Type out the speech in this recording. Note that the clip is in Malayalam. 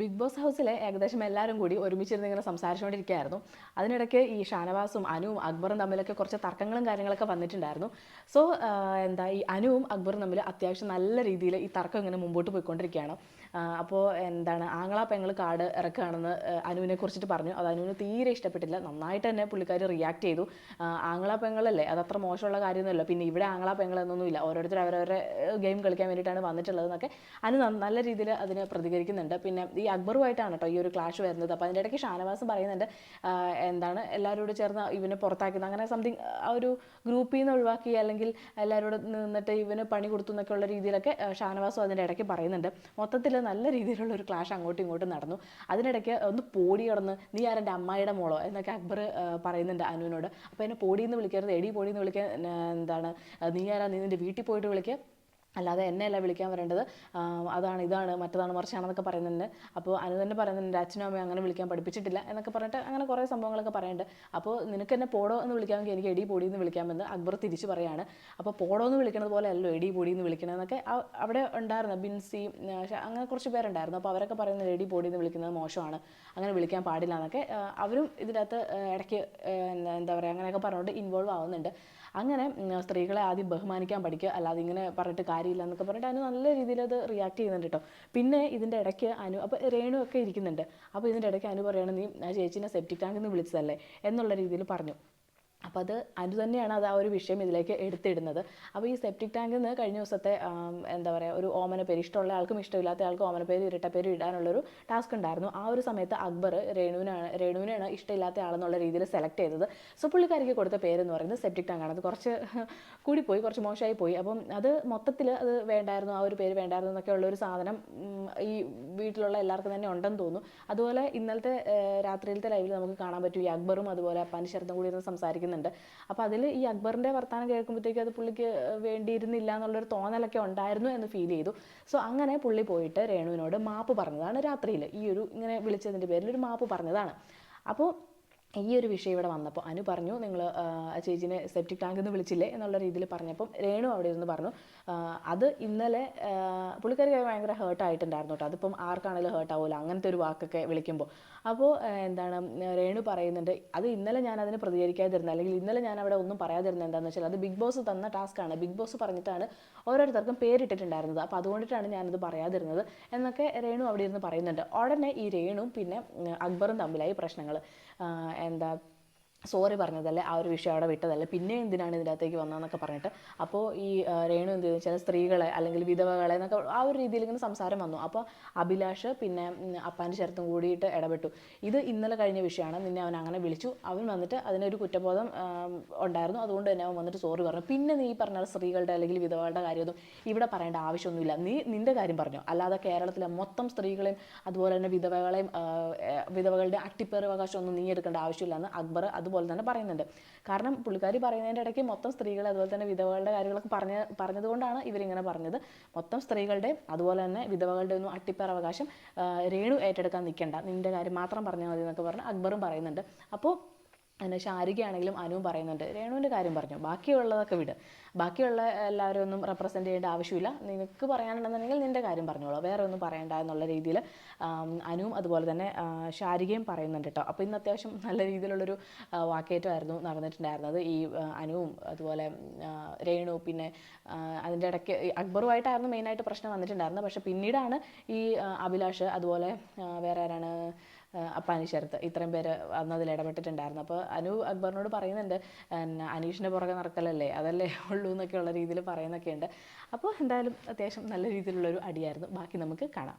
ബിഗ് ബോസ് ഹൗസിലെ ഏകദേശം എല്ലാവരും കൂടി ഒരുമിച്ചിരുന്ന് ഇങ്ങനെ സംസാരിച്ചുകൊണ്ടിരിക്കുകയായിരുന്നു. അതിനിടയ്ക്ക് ഈ ഷാനവാസും അനുവും അക്ബറും തമ്മിലൊക്കെ കുറച്ച് തർക്കങ്ങളും കാര്യങ്ങളൊക്കെ വന്നിട്ടുണ്ടായിരുന്നു. സോ എന്താ ഈ അനുവും അക്ബറും തമ്മിൽ അത്യാവശ്യം നല്ല രീതിയിൽ ഈ തർക്കം ഇങ്ങനെ മുമ്പോട്ട് പോയിക്കൊണ്ടിരിക്കുകയാണ്. അപ്പോൾ എന്താണ് ആങ്ങള പെങ്ങൾ കാർഡ് ഇറക്കുകയാണെന്ന് അനുവിനെ കുറിച്ചിട്ട് പറഞ്ഞു. അത് അനുവിന് തീരെ ഇഷ്ടപ്പെട്ടില്ല. നന്നായിട്ട് തന്നെ പുള്ളിക്കാർ റിയാക്ട് ചെയ്തു. ആങ്ങളാ പെങ്ങളല്ലേ അത് അത്ര മോശമുള്ള കാര്യമൊന്നുമല്ല. പിന്നെ ഇവിടെ ആങ്ങള പെങ്ങൾ എന്നൊന്നുമില്ല. ഓരോരുത്തർ അവരവരുടെ ഗെയിം കളിക്കാൻ വേണ്ടിയിട്ടാണ് വന്നിട്ടുള്ളതെന്നൊക്കെ അനു നല്ല രീതിയിൽ അതിന് പ്രതികരിക്കുന്നുണ്ട്. പിന്നെ ഈ അക്ബറുമായിട്ടാണ് കേട്ടോ ഈ ഒരു ക്ലാഷ് വരുന്നത്. അപ്പോൾ അതിന്റെ ഇടയ്ക്ക് ഷാനവാസ് പറയുന്നുണ്ട് എന്താണ് എല്ലാവരോട് ചേർന്ന് ഇവനെ പുറത്താക്കുന്നത് അങ്ങനെ സംതിങ് ആ ഒരു ഗ്രൂപ്പിൽ നിന്ന് ഒഴിവാക്കി അല്ലെങ്കിൽ എല്ലാവരോടും നിന്നിട്ട് ഇവന് പണി കൊടുത്തു എന്നൊക്കെയുള്ള രീതിയിലൊക്കെ ഷാനവാസും അതിന്റെ ഇടയ്ക്ക് പറയുന്നുണ്ട്. മൊത്തത്തിൽ നല്ല രീതിയിലുള്ള ഒരു ക്ലാഷ് അങ്ങോട്ടും ഇങ്ങോട്ടും നടന്നു. അതിനിടയ്ക്ക് ഒന്ന് പോടി കടന്ന് നീ ആരെന്റെ അമ്മായിയുടെ മോളോ? എന്നൊക്കെ അക്ബർ പറയുന്നുണ്ട് അനുവിനോട്. അപ്പോൾ എന്നെ പോടിയെന്ന് വിളിക്കരുത് എടി പോടിയെന്ന് വിളിക്കാൻ എന്താണ് നീ ആരാ? നീ നിന്റെ വീട്ടിൽ പോയിട്ട് വിളിക്കുക അല്ലാതെ എന്നെ അല്ല വിളിക്കാൻ വരേണ്ടത്. അതാണ് ഇതാണ് മറ്റതാണ് മറിച്ചാണെന്നൊക്കെ പറയുന്നുണ്ട്. അപ്പോൾ അനു തന്നെ പറയുന്നുണ്ട് അച്ഛനും അമ്മയും അങ്ങനെ വിളിക്കാൻ പഠിപ്പിച്ചിട്ടില്ല എന്നൊക്കെ പറഞ്ഞിട്ട് അങ്ങനെ കുറേ സംഭവങ്ങളൊക്കെ പറയുന്നുണ്ട്. അപ്പോൾ നിനക്ക് എന്നെ പോടോ എന്ന് വിളിക്കാമെങ്കിൽ എനിക്ക് എടി പൊടി എന്ന് വിളിക്കാമെന്ന് അക്ബർ തിരിച്ചു പറയാണ്. അപ്പോൾ പോടോ എന്ന് വിളിക്കുന്നത് പോലെ അല്ലോ എടി പൊടി എന്ന് വിളിക്കണമെന്നൊക്കെ അവിടെ ഉണ്ടായിരുന്നു. ബിൻസി അങ്ങനെ കുറച്ച് പേരുണ്ടായിരുന്നു. അപ്പോൾ അവരൊക്കെ പറയുന്നത് എടി പൊടി എന്ന് വിളിക്കുന്നത് മോശമാണ്. അങ്ങനെ വിളിക്കാൻ പാടില്ല എന്നൊക്കെ അവരും ഇതിനകത്ത് ഇടയ്ക്ക് എന്താ പറയുക അങ്ങനെയൊക്കെ പറഞ്ഞുകൊണ്ട് ഇൻവോൾവ് ആവുന്നുണ്ട്. അങ്ങനെ സ്ത്രീകളെ ആദ്യം ബഹുമാനിക്കാൻ പഠിക്കുക. അല്ലാതെ ഇങ്ങനെ പറഞ്ഞിട്ട് കാര്യമില്ല എന്നൊക്കെ പറഞ്ഞിട്ട് അനു നല്ല രീതിയിൽ അത് റിയാക്ട് ചെയ്യുന്നുണ്ട് കേട്ടോ പിന്നെ ഇതിന്റെ ഇടയ്ക്ക് അനു അപ്പോൾ രേണു ഒക്കെ ഇരിക്കുന്നുണ്ട്. അപ്പോൾ ഇതിന്റെ ഇടയ്ക്ക് അനു പറയുകയാണ് നീ ആ ചേച്ചീനെ സെപ്റ്റിക് ടാങ്കിൽ നിന്ന് വിളിച്ചതല്ലേ? എന്നുള്ള രീതിയിൽ പറഞ്ഞു. അപ്പോൾ അത് അത് തന്നെയാണ് അത് ആ ഒരു വിഷയം ഇതിലേക്ക് എടുത്തിടുന്നത്. അപ്പോൾ ഈ സെപ്റ്റിക് ടാങ്കിൽ നിന്ന് കഴിഞ്ഞ ദിവസത്തെ എന്താ പറയുക ഒരു ഓമന പേര് ഇഷ്ടമുള്ള ആൾക്കും ഇഷ്ടമില്ലാത്ത ആൾക്കും ഓമന പേര് ഇരട്ട പേര് ഇടാനുള്ളൊരു ടാസ്ക് ഉണ്ടായിരുന്നു. ആ ഒരു സമയത്ത് അക്ബർ രേണുവിനാണ് രേണുവിനാണ് ഇഷ്ടമില്ലാത്ത ആളെന്നുള്ള രീതിയിൽ സെലക്ട് ചെയ്തത്. സോ പുള്ളിക്കാരിക്ക് കൊടുത്ത പേരെന്ന് പറയുന്നത് സെപ്റ്റിക് ടാങ്കാണ് അത് കുറച്ച് കൂടിപ്പോയി കുറച്ച് മോശമായി പോയി അപ്പം അത് മൊത്തത്തിൽ അത് വേണ്ടായിരുന്നു ആ ഒരു പേര് വേണ്ടായിരുന്നു എന്നൊക്കെ ഉള്ള ഒരു സാധനം ഈ വീട്ടിലുള്ള എല്ലാവർക്കും തന്നെ ഉണ്ടെന്ന് തോന്നുന്നു. അതുപോലെ ഇന്നലത്തെ രാത്രിയിലത്തെ ലൈവിൽ നമുക്ക് കാണാൻ പറ്റും ഈ അക്ബറും അതുപോലെ പനിശരത്തും കൂടി ഇരുന്ന് സംസാരിക്കുന്നുണ്ട് അപ്പോൾ അതിൽ ഈ അക്ബറിന്റെ വർത്തമാനം കേൾക്കുമ്പോഴത്തേക്കും അത് പുള്ളിക്ക് വേണ്ടിയിരുന്നില്ല എന്നുള്ളൊരു തോന്നലൊക്കെ ഉണ്ടായിരുന്നു എന്ന് ഫീൽ ചെയ്തു. സോ അങ്ങനെ പുള്ളി പോയിട്ട് രേണുവിനോട് മാപ്പ് പറഞ്ഞതാണ് രാത്രിയിൽ ഈ ഒരു ഇങ്ങനെ വിളിച്ചതിന്റെ പേരിൽ ഒരു മാപ്പ് പറഞ്ഞതാണ്. അപ്പോൾ ഈ ഒരു വിഷയം ഇവിടെ വന്നപ്പോൾ അനു പറഞ്ഞു നിങ്ങൾ ചേച്ചിനെ സെപ്റ്റിക് ടാങ്ക് എന്ന് വിളിച്ചില്ലേ? എന്നുള്ള രീതിയിൽ പറഞ്ഞപ്പം രേണു അവിടെ ഇരുന്ന് പറഞ്ഞു അത് ഇന്നലെ പുള്ളിക്കാരി പുള്ളിക്കാരിക്ക് ഭയങ്കര ഹേർട്ടായിട്ടുണ്ടായിരുന്നു കേട്ടോ അതിപ്പം ആർക്കാണെങ്കിലും ഹേർട്ട് ആവുമല്ലോ അങ്ങനത്തെ ഒരു വാക്കൊക്കെ വിളിക്കുമ്പോൾ. അപ്പോൾ എന്താണ് രേണു പറയുന്നുണ്ട് അത് ഇന്നലെ ഞാൻ അതിന് പ്രതികരിക്കാതിരുന്നത് അല്ലെങ്കിൽ ഇന്നലെ ഞാൻ അവിടെ ഒന്നും പറയാതിരുന്നത് എന്താണെന്ന് വെച്ചാൽ അത് ബിഗ് ബോസ് തന്ന ടാസ്ക്കാണ് ബിഗ് ബോസ് പറഞ്ഞിട്ടാണ് ഓരോരുത്തർക്കും പേരിട്ടിട്ടുണ്ടായിരുന്നത്. അപ്പോൾ അതുകൊണ്ടിട്ടാണ് ഞാനത് പറയാതിരുന്നത്. എന്നൊക്കെ രേണു അവിടെ ഇരുന്ന് പറയുന്നുണ്ട്. ഉടനെ ഈ രേണു പിന്നെ അക്ബറും തമ്മിലായി പ്രശ്നങ്ങൾ എന്താ സോറി പറഞ്ഞതല്ലേ? ആ ഒരു വിഷയം അവിടെ വിട്ടതല്ലേ? പിന്നെ എന്തിനാണ് ഇതിന്റെ അകത്തേക്ക് വന്നതെന്നൊക്കെ പറഞ്ഞിട്ട്. അപ്പോൾ ഈ രേണു എന്ത് ചെയ്തു? വെച്ചാൽ സ്ത്രീകളെ അല്ലെങ്കിൽ വിധവകളെ എന്നൊക്കെ ആ ഒരു രീതിയിൽ ഇങ്ങനെ സംസാരം വന്നു. അപ്പോൾ അഭിലാഷ് പിന്നെ അപ്പാന്റെ ശരത്തും കൂടിയിട്ട് ഇടപെട്ടു. ഇത് ഇന്നലെ കഴിഞ്ഞ വിഷയമാണ്. നിന്നെ അവൻ അങ്ങനെ വിളിച്ചു. അവൻ വന്നിട്ട് അതിനൊരു കുറ്റബോധം ഉണ്ടായിരുന്നു. അതുകൊണ്ട് തന്നെ അവൻ വന്നിട്ട് സോറി പറഞ്ഞു. പിന്നെ നീ പറഞ്ഞ സ്ത്രീകളുടെ അല്ലെങ്കിൽ വിധവകളുടെ കാര്യമൊന്നും ഇവിടെ പറയേണ്ട ആവശ്യമൊന്നുമില്ല. നീ നിന്റെ കാര്യം പറഞ്ഞു. അല്ലാതെ കേരളത്തിലെ മൊത്തം സ്ത്രീകളെയും അതുപോലെ തന്നെ വിധവകളെയും വിധവകളുടെ അട്ടിപ്പേർ അവകാശമൊന്നും നീ എടുക്കേണ്ട ആവശ്യമില്ല എന്ന് അക്ബർ അതുപോലെ തന്നെ പറയുന്നുണ്ട്. കാരണം പുള്ളിക്കാരി പറയുന്നതിന്റെ ഇടയ്ക്ക് മൊത്തം സ്ത്രീകൾ അതുപോലെ തന്നെ വിധവകളുടെ കാര്യങ്ങളൊക്കെ പറഞ്ഞ പറഞ്ഞതുകൊണ്ടാണ് ഇവരിങ്ങനെ പറഞ്ഞത്. മൊത്തം സ്ത്രീകളുടെ അതുപോലെ തന്നെ വിധവകളുടെ ഒന്നും അട്ടിപ്പേർ അവകാശം രേണു ഏറ്റെടുക്കാൻ നിൽക്കേണ്ട. നിന്റെ കാര്യം മാത്രം പറഞ്ഞാൽ മതി എന്നൊക്കെ പറഞ്ഞ് അക്ബറും പറയുന്നുണ്ട്. അപ്പോൾ പിന്നെ ശാരികയാണെങ്കിലും അനുവും പറയുന്നുണ്ട് രേണുവിന്റെ കാര്യം പറഞ്ഞു ബാക്കിയുള്ളതൊക്കെ വിട്. ബാക്കിയുള്ള എല്ലാവരും ഒന്നും റെപ്രസെന്റ് ചെയ്യേണ്ട ആവശ്യമില്ല. നിനക്ക് പറയാനുണ്ടെന്നുണ്ടെങ്കിൽ നിന്റെ കാര്യം പറഞ്ഞോളൂ. വേറെ ഒന്നും പറയണ്ട എന്നുള്ള രീതിയിൽ അനുവും അതുപോലെ തന്നെ ശാരികയും പറയുന്നുണ്ട് കേട്ടോ. അപ്പോൾ ഇന്ന് അത്യാവശ്യം നല്ല രീതിയിലുള്ളൊരു വാക്കേറ്റമായിരുന്നു നടന്നിട്ടുണ്ടായിരുന്നത്. ഈ അനുവും അതുപോലെ രേണു പിന്നെ അതിന്റെ ഇടയ്ക്ക് അക്ബറുമായിട്ടായിരുന്നു മെയിനായിട്ട് പ്രശ്നം വന്നിട്ടുണ്ടായിരുന്നത്. പക്ഷേ പിന്നീടാണ് ഈ അഭിലാഷ് അതുപോലെ വേറെ ആരാണ് അപ്പാനി ശരത്ത് ഇത്രയും പേര് അന്നതിൽ ഇടപെട്ടിട്ടുണ്ടായിരുന്നു. അപ്പോൾ അനു അക്ബറിനോട് പറയുന്നുണ്ട് അനീഷിന്റെ പുറകെ നടക്കലല്ലേ അതല്ലേ ഉള്ളൂ എന്നൊക്കെ ഉള്ള രീതിയിൽ പറയുന്നൊക്കെ ഉണ്ട് അപ്പോൾ എന്തായാലും അത്യാവശ്യം നല്ല രീതിയിലുള്ളൊരു അടിയായിരുന്നു. ബാക്കി നമുക്ക് കാണാം.